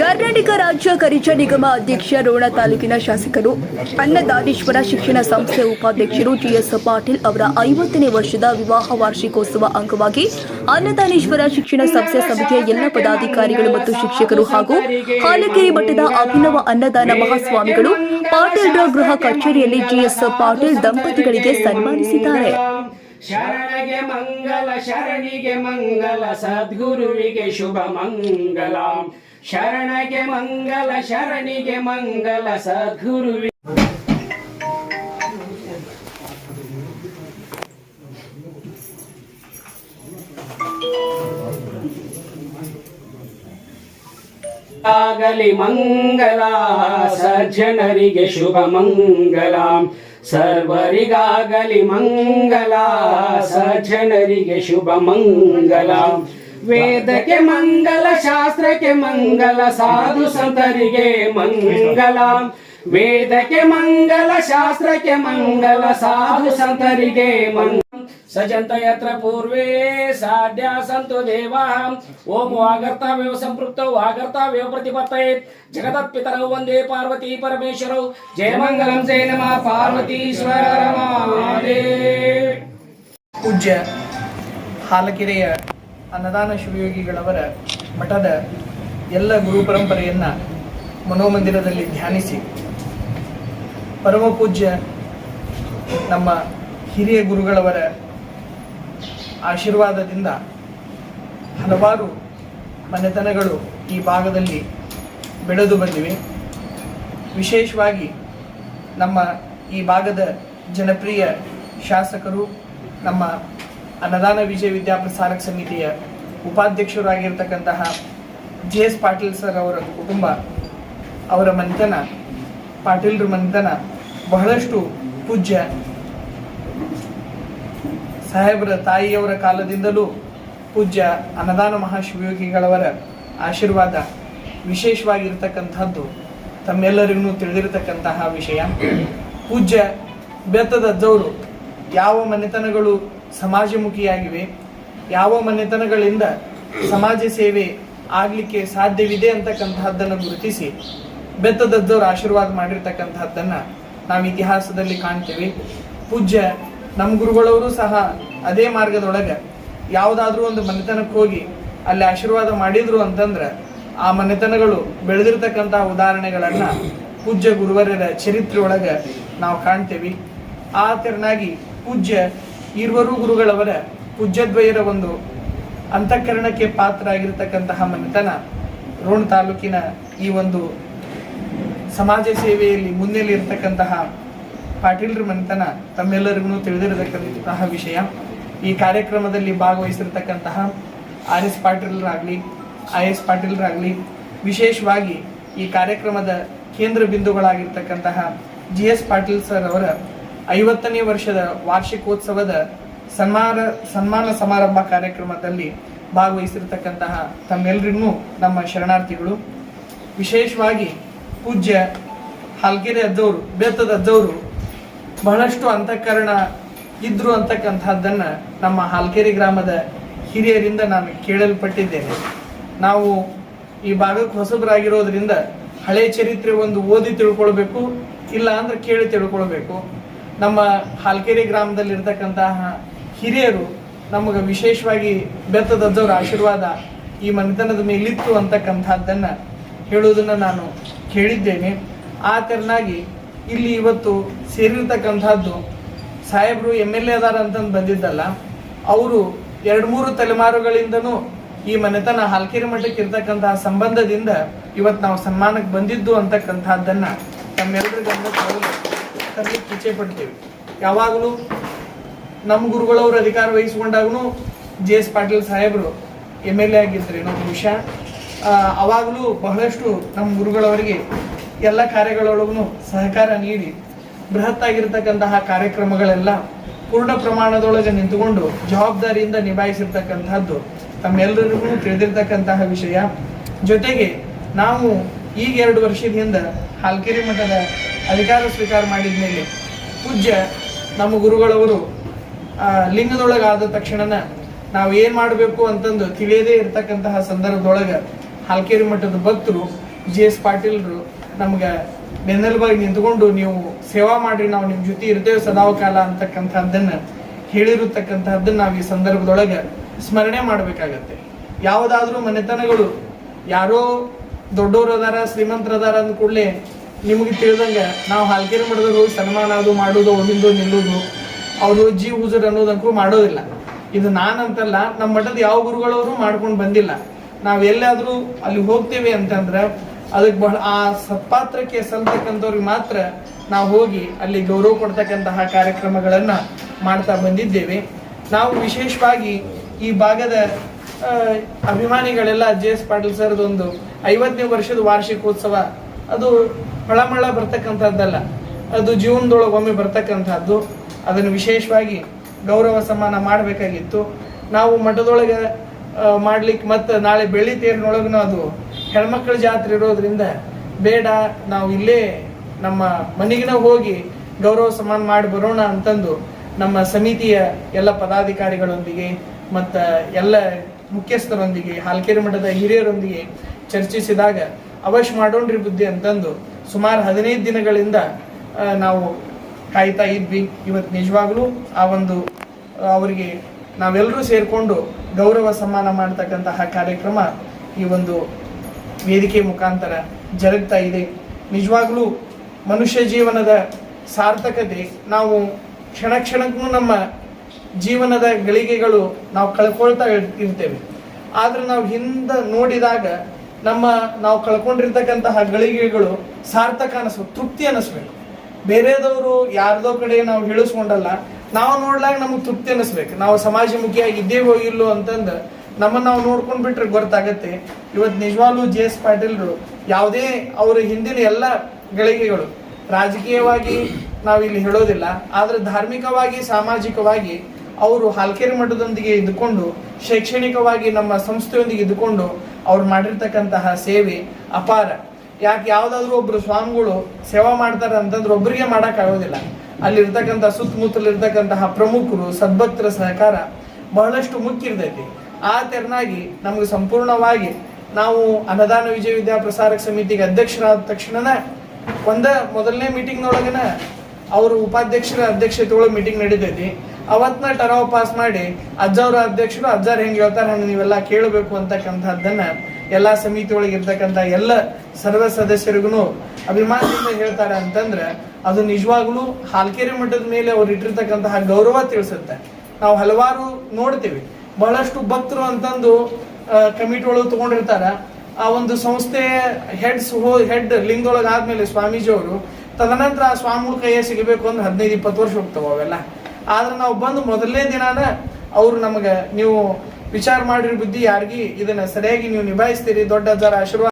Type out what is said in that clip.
ಕರ್ನಾಟಕ ರಾಜ್ಯ ಖನಿಜ ನಿಗಮ ಅಧ್ಯಕ್ಷ ರೋಣ ತಾಲೂಕಿನ ಶಾಸಕರು, ಅನ್ನದಾನೇಶ್ವರ ಶಿಕ್ಷಣ ಸಂಸ್ಥೆ ಉಪಾಧ್ಯಕ್ಷರು ಜಿಎಸ್ ಪಾಟೀಲ್ ಅವರ ಐವತ್ತನೇ ವರ್ಷದ ವಿವಾಹ ವಾರ್ಷಿಕೋತ್ಸವ ಅಂಗವಾಗಿ ಅನ್ನದಾನೇಶ್ವರ ಶಿಕ್ಷಣ ಸಂಸ್ಥೆ ಸಮಿತಿಯ ಎಲ್ಲ ಪದಾಧಿಕಾರಿಗಳು ಮತ್ತು ಶಿಕ್ಷಕರು ಹಾಗೂ ಹಾಲಕೆರೆ ಮಠದ ಅಭಿನವ ಅನ್ನದಾನ ಮಹಾಸ್ವಾಮಿಗಳು ಪಾಟೀಲ್ರ ಗೃಹ ಕಚೇರಿಯಲ್ಲಿ ಜಿಎಸ್ ಪಾಟೀಲ್ ದಂಪತಿಗಳಿಗೆ ಸನ್ಮಾನಿಸಿದ್ದಾರೆ. ಶರಣಗೆ ಮಂಗಲ, ಶರಣಿಗೆ ಮಂಗಲ, ಸದ್ಗುರುವಿಗೆ ಶುಭ ಮಂಗಲ. ಶರಣಗೆ ಮಂಗಲ, ಶರಣಿಗೆ ಮಂಗಲ, ಸದ್ಗುರುವಿ. ಆಗಲಿ ಮಂಗಲ, ಸಜ್ಜನರಿಗೆ ಶುಭ ಮಂಗಲ. ಸರ್ವರಿಗಾಗಲಿ ಮಂಗಲ, ಸಜ್ಜನರಿಗೆ ಶುಭ ಮಂಗಲ. ವೇದಕ್ಕೆ ಮಂಗಲ ಶಾಸ್ತ್ರಕ್ಕೆ ಮಂಗಲ ಸಾಧು ಸಂತರಿಗೆ ಮಂಗಲ. ವೇದಕ್ಕೆ ಮಂಗಲ ಶಾಸ್ತ್ರಕ್ಕೆ ಮಂಗಲ ಸಾಧು ಸಂತರಿಗೆ ಮಂಗ ಸಜಂತ ಯತ್ರ ಪೂರ್ವೇ ಸಾಧ್ಯ ಸಂತು ದೇವಾ ಓಂ ವಾಗರ್ತಾವ್ಯವ ಸಂಪೃಕ್ತೌ ವಾಗರ್ತಾವ್ಯವ ಪ್ರತಿಪತ್ತಯೇ. ಜಗತತ್ ಪಿತರೌ ವಂದೇ ಪಾರ್ವತಿ ಪರಮೇಶ್ವರೌ. ಜಯ ಮಂಗಲಂ ಜಯ ನಮಃ ಪಾರ್ವತೀಶ್ವರ ಪೂಜ್ಯ ಹಾಲಕೆರೆಯ ಅನ್ನದಾನ ಶಿವಯೋಗಿಗಳವರ ಮಠದ ಎಲ್ಲ ಗುರು ಪರಂಪರೆಯನ್ನು ಮನೋಮಂದಿರದಲ್ಲಿ ಧ್ಯಾನಿಸಿ ಪರಮ ಪೂಜ್ಯ ನಮ್ಮ ಹಿರಿಯ ಗುರುಗಳವರ ಆಶೀರ್ವಾದದಿಂದ ಹಲವಾರು ಮನೆತನಗಳು ಈ ಭಾಗದಲ್ಲಿ ಬೆಳೆದು ಬಂದಿವೆ. ವಿಶೇಷವಾಗಿ ನಮ್ಮ ಈ ಭಾಗದ ಜನಪ್ರಿಯ ಶಾಸಕರು, ನಮ್ಮ ಅನ್ನದಾನ ವಿಜಯ ವಿದ್ಯಾಪ್ರಸಾರಕ ಸಮಿತಿಯ ಉಪಾಧ್ಯಕ್ಷರಾಗಿರ್ತಕ್ಕಂತಹ ಜೆ ಎಸ್ ಪಾಟೀಲ್ ಸರ್ ಅವರ ಕುಟುಂಬ, ಅವರ ಮನೆತನ ಪಾಟೀಲ್ರ ಮನೆತನ ಬಹಳಷ್ಟು ಪೂಜ್ಯ ಸಾಹೇಬರ ತಾಯಿಯವರ ಕಾಲದಿಂದಲೂ ಪೂಜ್ಯ ಅನ್ನದಾನ ಮಹಾಶಿವಯೋಗಿಗಳವರ ಆಶೀರ್ವಾದ ವಿಶೇಷವಾಗಿರ್ತಕ್ಕಂಥದ್ದು. ತಮ್ಮೆಲ್ಲರಿಗೂ ತಿಳಿದಿರತಕ್ಕಂತಹ ವಿಷಯ. ಪೂಜ್ಯ ಬೆತ್ತದ ಅಜ್ಜವರು, ಯಾವ ಮನೆತನಗಳು ಸಮಾಜಮುಖಿಯಾಗಿವೆ. ಯಾವ ಮನೆತನಗಳಿಂದ ಸಮಾಜ ಸೇವೆ ಆಗಲಿಕ್ಕೆ ಸಾಧ್ಯವಿದೆ ಅಂತಕ್ಕಂತಹದ್ದನ್ನು ಗುರುತಿಸಿ ಬೆತ್ತದದ್ದವರು ಆಶೀರ್ವಾದ ಮಾಡಿರ್ತಕ್ಕಂತಹದ್ದನ್ನ ನಾವು ಇತಿಹಾಸದಲ್ಲಿ ಕಾಣ್ತೇವೆ. ಪೂಜ್ಯ ನಮ್ಮ ಗುರುಗಳವರು ಸಹ ಅದೇ ಮಾರ್ಗದೊಳಗೆ ಯಾವುದಾದ್ರೂ ಒಂದು ಮನೆತನಕ್ಕೆ ಹೋಗಿ ಅಲ್ಲಿ ಆಶೀರ್ವಾದ ಮಾಡಿದ್ರು ಅಂತಂದ್ರೆ ಆ ಮನೆತನಗಳು ಬೆಳೆದಿರ್ತಕ್ಕಂತಹ ಉದಾಹರಣೆಗಳನ್ನ ಪೂಜ್ಯ ಗುರುವರರ ಚರಿತ್ರೆ ಒಳಗೆ ನಾವು ಕಾಣ್ತೇವೆ. ಆ ತೆರನಾಗಿ ಪೂಜ್ಯ ಇರುವರು ಗುರುಗಳವರ ಪೂಜ್ಯದ್ವಯರ ಒಂದು ಅಂತಃಕರಣಕ್ಕೆ ಪಾತ್ರ ಆಗಿರತಕ್ಕಂತಹ ಮನೆತನ ರೋಣ ತಾಲೂಕಿನ ಈ ಒಂದು ಸಮಾಜ ಸೇವೆಯಲ್ಲಿ ಮುನ್ನೆಲೆ ಇರತಕ್ಕಂತಹ ಪಾಟೀಲ್ರ ಮನೆತನ ತಮ್ಮೆಲ್ಲರಿಗೂ ತಿಳಿದಿರತಕ್ಕಂತಹ ವಿಷಯ. ಈ ಕಾರ್ಯಕ್ರಮದಲ್ಲಿ ಭಾಗವಹಿಸಿರ್ತಕ್ಕಂತಹ ಆರ್ ಎಸ್ ಪಾಟೀಲ್ರಾಗಲಿ, ಐ ಎಸ್ ಪಾಟೀಲ್ರಾಗಲಿ, ವಿಶೇಷವಾಗಿ ಈ ಕಾರ್ಯಕ್ರಮದ ಕೇಂದ್ರ ಬಿಂದುಗಳಾಗಿರ್ತಕ್ಕಂತಹ ಜಿ ಎಸ್ ಪಾಟೀಲ್ ಸರ್ ಅವರ ಐವತ್ತನೇ ವರ್ಷದ ವಾರ್ಷಿಕೋತ್ಸವದ ಸನ್ಮಾನ ಸನ್ಮಾನ ಸಮಾರಂಭ ಕಾರ್ಯಕ್ರಮದಲ್ಲಿ ಭಾಗವಹಿಸಿರ್ತಕ್ಕಂತಹ ತಮ್ಮೆಲ್ಲರಿಗೂ ನಮ್ಮ ಶರಣಾರ್ಥಿಗಳು. ವಿಶೇಷವಾಗಿ ಪೂಜ್ಯ ಹಾಲ್ಗೆರೆ ಅದ್ದವರು ಬೆತ್ತದ ಅದ್ದವರು ಬಹಳಷ್ಟು ಅಂತಃಕರಣ ಇದ್ರು ಅಂತಕ್ಕಂಥದ್ದನ್ನು ನಮ್ಮ ಹಾಲ್ಕೆರೆ ಗ್ರಾಮದ ಹಿರಿಯರಿಂದ ನಾನು ಕೇಳಲ್ಪಟ್ಟಿದ್ದೇನೆ. ನಾವು ಈ ಭಾಗಕ್ಕೆ ಹೊಸಬರಾಗಿರೋದ್ರಿಂದ ಹಳೆ ಚರಿತ್ರೆ ಒಂದು ಓದಿ ತಿಳ್ಕೊಳ್ಬೇಕು, ಇಲ್ಲ ಅಂದ್ರೆ ಕೇಳಿ ತಿಳ್ಕೊಳ್ಬೇಕು. ನಮ್ಮ ಹಾಲ್ಕೆರೆ ಗ್ರಾಮದಲ್ಲಿ ಇರ್ತಕ್ಕಂತಹ ಹಿರಿಯರು ನಮಗೆ ವಿಶೇಷವಾಗಿ ಬೆತ್ತದಜ್ಜವರ ಆಶೀರ್ವಾದ ಈ ಮನೆತನದ ಮೇಲಿತ್ತು ಅಂತಕ್ಕಂಥದ್ದನ್ನ ಹೇಳುವುದನ್ನ ನಾನು ಕೇಳಿದ್ದೇನೆ. ಆ ತೆರನಾಗಿ ಇಲ್ಲಿ ಇವತ್ತು ಸೇರಿರ್ತಕ್ಕಂಥದ್ದು ಸಾಹೇಬರು ಎಂ ಎಲ್ ಎ ಅದಾರ ಅಂತಂದು ಬಂದಿದ್ದಲ್ಲ, ಅವರು ಎರಡು ಮೂರು ತಲೆಮಾರುಗಳಿಂದನೂ ಈ ಮನೆತನ ಹಾಲ್ಕೆರೆ ಮಠಕ್ಕೆ ಇರ್ತಕ್ಕಂತಹ ಸಂಬಂಧದಿಂದ ಇವತ್ತು ನಾವು ಸನ್ಮಾನಕ್ಕೆ ಬಂದಿದ್ದು ಅಂತಕ್ಕಂಥದ್ದನ್ನ ತಮ್ಮೆಲ್ಲರ ಗಮನಕ್ಕೆ ತರಲಿಕ್ಕೆ ಇಚ್ಛೆ ಪಡ್ತೀವಿ. ಯಾವಾಗಲೂ ನಮ್ಮ ಗುರುಗಳವರು ಅಧಿಕಾರ ವಹಿಸಿಕೊಂಡಾಗೂ ಜೆ ಎಸ್ ಪಾಟೀಲ್ ಸಾಹೇಬರು ಎಂ ಎಲ್ ಎ ಆಗಿದ್ದರೆ ಏನೋ ವಿಷಯ ಆ, ಅವಾಗಲೂ ಬಹಳಷ್ಟು ನಮ್ಮ ಗುರುಗಳವರಿಗೆ ಎಲ್ಲ ಕಾರ್ಯಗಳೊಳಗೂ ಸಹಕಾರ ನೀಡಿ ಬೃಹತ್ ಆಗಿರ್ತಕ್ಕಂತಹ ಕಾರ್ಯಕ್ರಮಗಳೆಲ್ಲ ಪೂರ್ಣ ಪ್ರಮಾಣದೊಳಗೆ ನಿಂತುಕೊಂಡು ಜವಾಬ್ದಾರಿಯಿಂದ ನಿಭಾಯಿಸಿರ್ತಕ್ಕಂತಹದ್ದು ತಮ್ಮೆಲ್ಲರಿಗೂ ತಿಳಿದಿರ್ತಕ್ಕಂತಹ ವಿಷಯ. ಜೊತೆಗೆ ನಾವು ಈಗ ಎರಡು ವರ್ಷದ ಹಿಂದೆ ಹಾಲ್ಕೆರೆ ಮಠದ ಅಧಿಕಾರ ಸ್ವೀಕಾರ ಮಾಡಿದ ಮೇಲೆ ಪೂಜ್ಯ ನಮ್ಮ ಗುರುಗಳವರು ಲಿಂಗದೊಳಗಾದ ತಕ್ಷಣನ ನಾವು ಏನು ಮಾಡಬೇಕು ಅಂತಂದು ತಿಳಿಯದೇ ಇರತಕ್ಕಂತಹ ಸಂದರ್ಭದೊಳಗೆ ಹಾಲ್ಕೇರಿ ಮಠದ ಭಕ್ತರು, ಜಿ ಎಸ್ ಪಾಟೀಲ್ರು ನಮ್ಗೆ ಬೆನ್ನೆಲುಬಾಗಿ ನಿಂತ್ಕೊಂಡು ನೀವು ಸೇವಾ ಮಾಡ್ರಿ, ನಾವು ನಿಮ್ಮ ಜೊತೆ ಇರ್ತೇವೆ ಸದಾವಕಾಲ ಕಾಲ ಅಂತಕ್ಕಂಥದ್ದನ್ನ ಹೇಳಿರತಕ್ಕಂಥದ್ದನ್ನ ನಾವು ಈ ಸಂದರ್ಭದೊಳಗೆ ಸ್ಮರಣೆ ಮಾಡಬೇಕಾಗತ್ತೆ. ಯಾವುದಾದ್ರೂ ಮನೆತನಗಳು, ಯಾರೋ ದೊಡ್ಡವರು ಅದಾರ ಶ್ರೀಮಂತರ ಅದಾರ ಅಂದ ಕೂಡಲೇ ನಿಮಗೆ ತಿಳಿದಂಗೆ ನಾವು ಹಾಲ್ಕೇರಿ ಹೋಗಿ ಸನ್ಮಾನ ಅದು ಮಾಡೋದು ಒಂದಿಂದು ನಿಲ್ಲೋದು, ಅವರು ಜೀವ ಹುಜೂರ್ ಅನ್ನೋದಂಕೂ ಮಾಡೋದಿಲ್ಲ. ಇದು ನಾನಂತಲ್ಲ ನಮ್ಮ ಮಠದ ಯಾವ ಗುರುಗಳವರು ಮಾಡ್ಕೊಂಡು ಬಂದಿಲ್ಲ. ನಾವು ಎಲ್ಲಾದ್ರೂ ಅಲ್ಲಿ ಹೋಗ್ತೇವೆ ಅಂತಂದ್ರೆ ಅದಕ್ಕೆ ಬಹಳ, ಆ ಸತ್ಪಾತ್ರಕ್ಕೆ ಸಲ್ತಕ್ಕಂಥವ್ರಿಗೆ ಮಾತ್ರ ನಾವು ಹೋಗಿ ಅಲ್ಲಿ ಗೌರವ ಕೊಡ್ತಕ್ಕಂತಹ ಕಾರ್ಯಕ್ರಮಗಳನ್ನು ಮಾಡ್ತಾ ಬಂದಿದ್ದೇವೆ. ನಾವು ವಿಶೇಷವಾಗಿ ಈ ಭಾಗದ ಅಭಿಮಾನಿಗಳೆಲ್ಲ ಜೆ ಎಸ್ ಪಾಟೀಲ್ ಸರ್ದು ಒಂದು ಐವತ್ತನೇ ವರ್ಷದ ವಾರ್ಷಿಕೋತ್ಸವ. ಅದು ಹೊಳಮಳ ಬರ್ತಕ್ಕಂಥದ್ದಲ್ಲ. ಅದು ಜೀವನದೊಳಗೊಮ್ಮೆ ಬರ್ತಕ್ಕಂಥದ್ದು. ಅದನ್ನು ವಿಶೇಷವಾಗಿ ಗೌರವ ಸಮಾನ ಮಾಡಬೇಕಾಗಿತ್ತು. ನಾವು ಮಠದೊಳಗೆ ಮಾಡ್ಲಿಕ್ಕೆ ಮತ್ತು ನಾಳೆ ಬೆಳ್ಳಿ ತೇರಿನೊಳಗೂ ಅದು ಹೆಣ್ಮಕ್ಳ ಜಾತ್ರೆ ಇರೋದ್ರಿಂದ ಬೇಡ, ನಾವು ಇಲ್ಲೇ ನಮ್ಮ ಮನೆಗಿನ ಹೋಗಿ ಗೌರವ ಸಮಾನ ಮಾಡಿ ಬರೋಣ ಅಂತಂದು ನಮ್ಮ ಸಮಿತಿಯ ಎಲ್ಲ ಪದಾಧಿಕಾರಿಗಳೊಂದಿಗೆ ಮತ್ತು ಎಲ್ಲ ಮುಖ್ಯಸ್ಥರೊಂದಿಗೆ, ಹಾಲ್ಕೇರಿ ಮಠದ ಹಿರಿಯರೊಂದಿಗೆ ಚರ್ಚಿಸಿದಾಗ ಅವಶ್ಯ ಮಾಡೋಣ್ರಿ ಬುದ್ಧಿ ಅಂತಂದು ಸುಮಾರು ಹದಿನೈದು ದಿನಗಳಿಂದ ನಾವು ಕಾಯ್ತಾ ಇದ್ವಿ. ಇವತ್ತು ನಿಜವಾಗ್ಲೂ ಆ ಒಂದು ಅವರಿಗೆ ನಾವೆಲ್ಲರೂ ಸೇರಿಕೊಂಡು ಗೌರವ ಸಮ್ಮಾನ ಮಾಡ್ತಕ್ಕಂತಹ ಕಾರ್ಯಕ್ರಮ ಈ ಒಂದು ವೇದಿಕೆ ಮುಖಾಂತರ ಜರುಗ್ತಾ ಇದೆ. ನಿಜವಾಗ್ಲೂ ಮನುಷ್ಯ ಜೀವನದ ಸಾರ್ಥಕತೆ, ನಾವು ಕ್ಷಣ ಕ್ಷಣಕ್ಕೂ ನಮ್ಮ ಜೀವನದ ಗಳಿಗೆಗಳು ನಾವು ಕಳ್ಕೊಳ್ತಾ ಇರ್- ಇರ್ತೇವೆ. ಆದ್ರೆ ನಾವು ಹಿಂದೆ ನೋಡಿದಾಗ ನಮ್ಮ ನಾವು ಕಳ್ಕೊಂಡಿರ್ತಕ್ಕಂತಹ ಗಳಿಗೆಗಳು ಸಾರ್ಥಕ ಅನಿಸ್ಬೇಕು, ತೃಪ್ತಿ ಅನಿಸ್ಬೇಕು. ಬೇರೆದವರು ಯಾರ್ದೋ ಕಡೆ ನಾವು ಹೇಳಿಸ್ಕೊಂಡಲ್ಲ, ನಾವು ನೋಡ್ಲಾಗ ನಮಗೆ ತೃಪ್ತಿ ಅನಿಸ್ಬೇಕು. ನಾವು ಸಮಾಜಮುಖಿಯಾಗಿ ಇದ್ದೇವೋ ಇಲ್ಲೋ ಅಂತಂದು ನಮ್ಮನ್ನ ನಾವು ನೋಡ್ಕೊಂಡ್ ಬಿಟ್ರೆ ಗೊತ್ತಾಗತ್ತೆ. ಇವತ್ತು ನಿಜವಾಗ್ಲೂ ಜೆ ಎಸ್ ಪಾಟೀಲ್ರು ಯಾವುದೇ ಅವರ ಹಿಂದಿನ ಎಲ್ಲ ಗಳಿಗೆಗಳು ರಾಜಕೀಯವಾಗಿ ನಾವು ಇಲ್ಲಿ ಹೇಳೋದಿಲ್ಲ, ಆದ್ರೆ ಧಾರ್ಮಿಕವಾಗಿ, ಸಾಮಾಜಿಕವಾಗಿ ಅವರು ಹಾಲ್ಕೇರಿ ಮಠದೊಂದಿಗೆ ಇದ್ದುಕೊಂಡು, ಶೈಕ್ಷಣಿಕವಾಗಿ ನಮ್ಮ ಸಂಸ್ಥೆಯೊಂದಿಗೆ ಇದ್ದುಕೊಂಡು ಅವ್ರು ಮಾಡಿರ್ತಕ್ಕಂತಹ ಸೇವೆ ಅಪಾರ. ಯಾಕೆ ಯಾವ್ದಾದ್ರು ಒಬ್ರು ಸ್ವಾಮಿಗಳು ಸೇವಾ ಮಾಡ್ತಾರೆ ಅಂತಂದ್ರೆ ಒಬ್ಬರಿಗೆ ಮಾಡಕ್ ಆಗೋದಿಲ್ಲ ಅಲ್ಲಿರ್ತಕ್ಕಂಥ ಸುತ್ತಮುತ್ತಲಿರ್ತಕ್ಕಂತಹ ಪ್ರಮುಖರು, ಸದ್ಭಕ್ತರ ಸಹಕಾರ ಬಹಳಷ್ಟು ಮುಖ್ಯ ಇರ್ತೈತಿ ಆ ತೆರನಾಗಿ ನಮ್ಗೆ ಸಂಪೂರ್ಣವಾಗಿ ನಾವು ಅನದಾನ ವಿಜಯ ವಿದ್ಯಾ ಪ್ರಸಾರಕ ಸಮಿತಿಗೆ ಅಧ್ಯಕ್ಷರಾದ ತಕ್ಷಣನ ಒಂದ ಮೊದಲನೇ ಮೀಟಿಂಗ್ನೊಳಗನ ಅವರು ಉಪಾಧ್ಯಕ್ಷರ ಅಧ್ಯಕ್ಷತೆ ಒಳಗೆ ಮೀಟಿಂಗ್ ನಡೀತೈತಿ. ಅವತ್ನ ಟರಾವ್ ಪಾಸ್ ಮಾಡಿ ಅಜ್ಜವ್ರ ಅಧ್ಯಕ್ಷರು, ಅಜ್ಜರ್ ಹೆಂಗೆ ಹೇಳ್ತಾರೆ ಹಂಗೆ ನೀವೆಲ್ಲ ಕೇಳಬೇಕು ಅಂತಕ್ಕಂಥದ್ದನ್ನ ಎಲ್ಲಾ ಸಮಿತಿ ಒಳಗೆ ಎಲ್ಲ ಸರ್ವ ಸದಸ್ಯರಿಗೂ ಅಭಿಮಾನದಿಂದ ಹೇಳ್ತಾರೆ ಅಂತಂದ್ರೆ ಅದು ನಿಜವಾಗ್ಲೂ ಹಾಲ್ಕೆರೆ ಮಠದ ಮೇಲೆ ಅವ್ರು ಇಟ್ಟಿರ್ತಕ್ಕಂತಹ ಗೌರವ ತಿಳಿಸುತ್ತೆ. ನಾವು ಹಲವಾರು ನೋಡ್ತೀವಿ. ಬಹಳಷ್ಟು ಭಕ್ತರು ಅಂತಂದು ಕಮಿಟಿ ಒಳಗೆ ತಗೊಂಡಿರ್ತಾರ. ಆ ಒಂದು ಸಂಸ್ಥೆ ಹೆಡ್ಸ್ ಹೋ ಹೆಡ್ ಆದ್ಮೇಲೆ ಸ್ವಾಮೀಜಿ ಅವರು ತದನಂತರ ಆ ಸ್ವಾಮಿಗಳ ಕೈಯ ಸಿಗಬೇಕು ಅಂದ್ರೆ ಹದಿನೈದು, ಇಪ್ಪತ್ತು ವರ್ಷ ಹೋಗ್ತವೆ ಅವೆಲ್ಲ. ಆದ್ರೆ ನಾವು ಬಂದು ಮೊದಲನೇ ದಿನಾನ ಅವ್ರು ನಮಗೆ ನೀವು ವಿಚಾರ ಮಾಡಿರಿ ಬುದ್ಧಿ ಯಾರಿಗಿ ಇದನ್ನ ಸರಿಯಾಗಿ ನೀವು ನಿಭಾಯಿಸ್ತೀರಿ, ದೊಡ್ಡ ಜರ ಆಶೀರ್ವಾದ